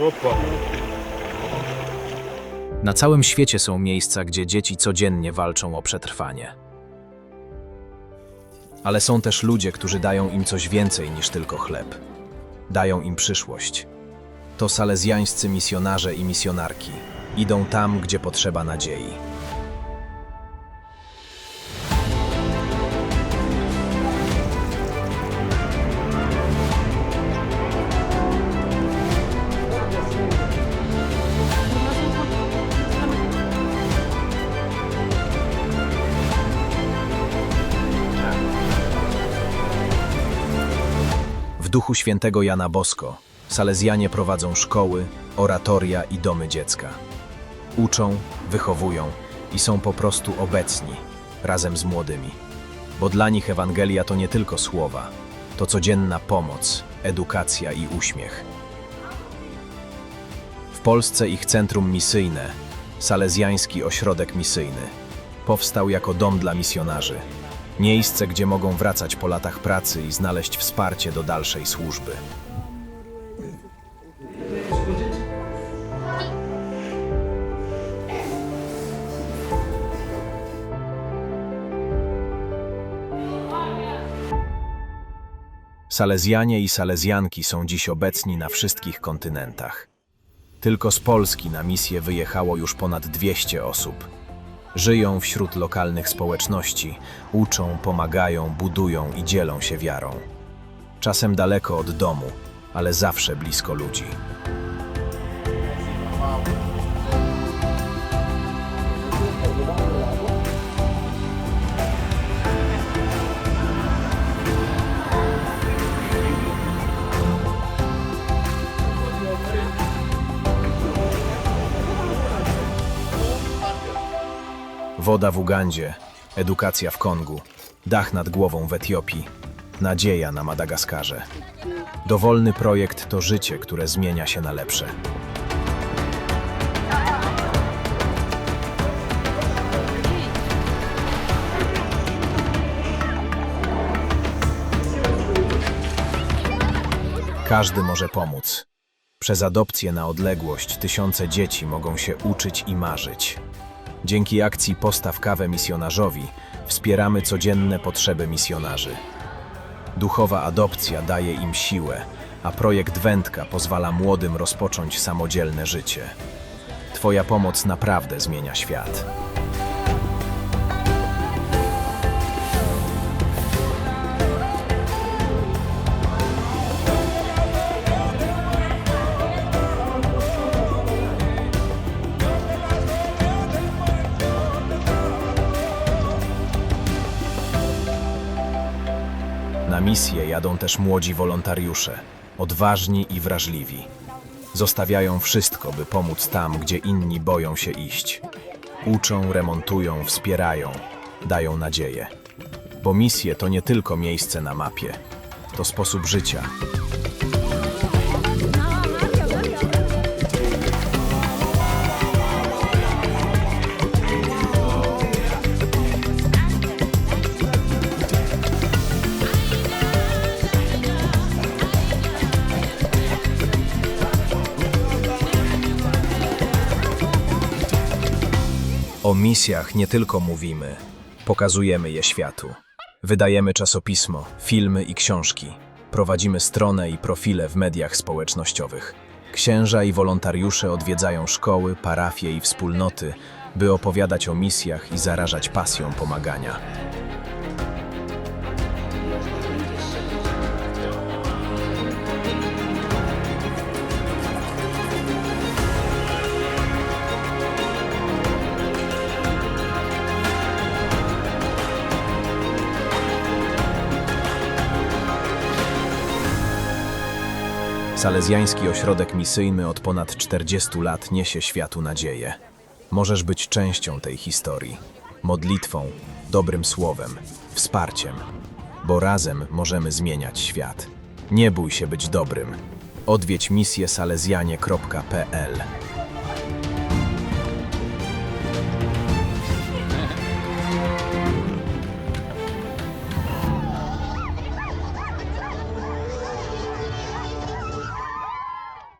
Opa. Na całym świecie są miejsca, gdzie dzieci codziennie walczą o przetrwanie. Ale są też ludzie, którzy dają im coś więcej niż tylko chleb. Dają im przyszłość. To salezjańscy misjonarze i misjonarki. Idą tam, gdzie potrzeba nadziei. Duchu świętego Jana Bosko Salezjanie prowadzą szkoły, oratoria i domy dziecka. Uczą, wychowują i są po prostu obecni razem z młodymi. Bo dla nich Ewangelia to nie tylko słowa, to codzienna pomoc, edukacja i uśmiech. W Polsce ich centrum misyjne, Salezjański Ośrodek Misyjny, powstał jako dom dla misjonarzy. Miejsce, gdzie mogą wracać po latach pracy i znaleźć wsparcie do dalszej służby. Salezjanie i Salezjanki są dziś obecni na wszystkich kontynentach. Tylko z Polski na misję wyjechało już ponad 200 osób. Żyją wśród lokalnych społeczności, uczą, pomagają, budują i dzielą się wiarą. Czasem daleko od domu, ale zawsze blisko ludzi. Woda w Ugandzie, edukacja w Kongu, dach nad głową w Etiopii, nadzieja na Madagaskarze. Dowolny projekt to życie, które zmienia się na lepsze. Każdy może pomóc. Przez adopcję na odległość tysiące dzieci mogą się uczyć i marzyć. Dzięki akcji Postaw kawę misjonarzowi wspieramy codzienne potrzeby misjonarzy. Duchowa adopcja daje im siłę, a projekt Wędka pozwala młodym rozpocząć samodzielne życie. Twoja pomoc naprawdę zmienia świat. Na misję jadą też młodzi wolontariusze, odważni i wrażliwi. Zostawiają wszystko, by pomóc tam, gdzie inni boją się iść. Uczą, remontują, wspierają, dają nadzieję. Bo misje to nie tylko miejsce na mapie, to sposób życia. O misjach nie tylko mówimy, pokazujemy je światu. Wydajemy czasopismo, filmy i książki. Prowadzimy stronę i profile w mediach społecznościowych. Księża i wolontariusze odwiedzają szkoły, parafie i wspólnoty, by opowiadać o misjach i zarażać pasją pomagania. Salezjański Ośrodek Misyjny od ponad 40 lat niesie światu nadzieję. Możesz być częścią tej historii. Modlitwą, dobrym słowem, wsparciem. Bo razem możemy zmieniać świat. Nie bój się być dobrym. Odwiedź misję salezjanie.pl